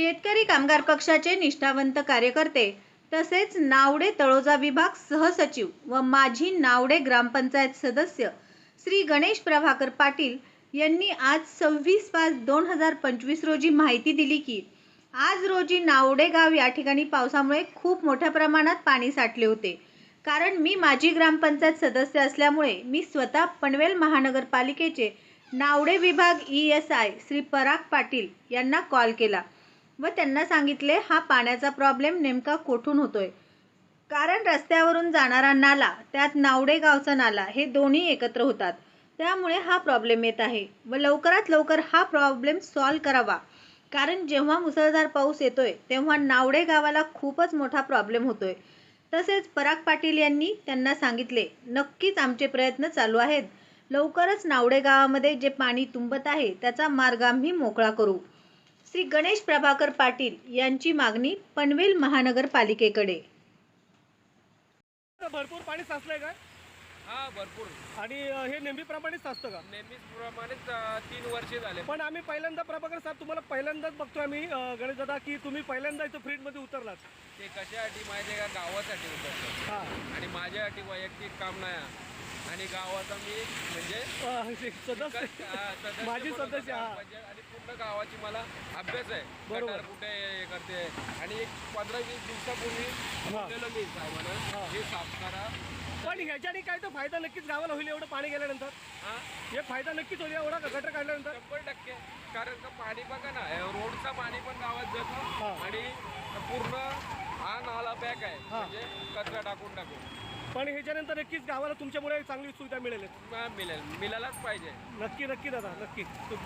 शेतकरी कामगार पक्षाचे निष्ठावंत कार्यकर्ते तसेच नावडे तळोजा विभाग सहसचिव व माजी नावडे ग्रामपंचायत सदस्य श्री गणेश प्रभाकर पाटील यांनी आज सव्वीस पाच दोन हजार पंचवीस रोजी माहिती दिली की आज रोजी नावडे गाव या ठिकाणी पावसामुळे खूप मोठ्या प्रमाणात पाणी साठले होते. कारण मी माजी ग्रामपंचायत सदस्य असल्यामुळे मी स्वतः पनवेल महानगरपालिकेचे नावडे विभाग E S I Shri Parag Patil यांना कॉल केला. व त्यांना सांगितले हा पाण्याचा प्रॉब्लेम नेमका कोठून होतोय? कारण रस्त्यावरून जाणारा नाला त्यात नावडे गावचा नाला हे दोन्ही एकत्र होतात. त्यामुळे हा प्रॉब्लेम येत आहे व लवकरात लवकर हा प्रॉब्लेम सॉल्व करावा. कारण जेव्हा मुसळधार पाऊस येतोय तेव्हा नावडे गावाला खूपच मोठा प्रॉब्लेम होतोय. तसेच पराग पाटील यांनी त्यांना सांगितले नक्कीच आमचे प्रयत्न चालू आहेत. लवकरच नावडे गावामध्ये जे पाणी तुंबत आहे त्याचा मार्ग आम्ही मोकळा करू. श्री गणेश प्रभाकर पाटील यांची मागणी पनवेल महानगरपालिकेकडे. भरपूर पाणी साचलंय का हा भरपूर. आणि अ, हे नेहमीप्रमाणेच साचतं का? नेहमीच प्रमाणेच तीन वर्षे झाले. पण आम्ही पहिल्यांदा प्रभाकर साहेब तुम्हाला पहिल्यांदाच बघतोय आम्ही अ, गणेश दादा की तुम्ही पहिल्यांदा इथं फ्रीजमध्ये उतरलात. ते कशासाठी? माहिती आहे का गावासाठी उतरतो हां. आणि माझ्यासाठी वैयक्तिक काम नाही. आहे. आणि गावाचा मी म्हणजे सदस्य. हा, सदस्य. ग्रामपंचायत आणि पूर्ण गावाची मला अभ्यास आहे. बरोबर. कुठे हे करते. आणि एक पंधरा वीस दिवसापूर्वी बोललेलं मी साहेबांना हा. साफ करा. पण ह्याच्याने काय तर फायदा नक्कीच गावाला होईल एवढं पाणी गेल्यानंतर. हा? फायदा नक्कीच होईल एवढा गटर काढल्यानंतर. शंभर टक्के. कारण का पाणी बघा ना रोडचं पाणी पण गावात. जातं आणि पूर्ण हा नाला पॅक आहे. म्हणजे कचरा टाकून टाकून. पण ह्याच्यानंतर नक्कीच गावाला तुमच्यामुळे चांगली सुविधा मिळेल. मिळेल. मिळायलाच पाहिजे. नक्की नक्की दादा नक्की.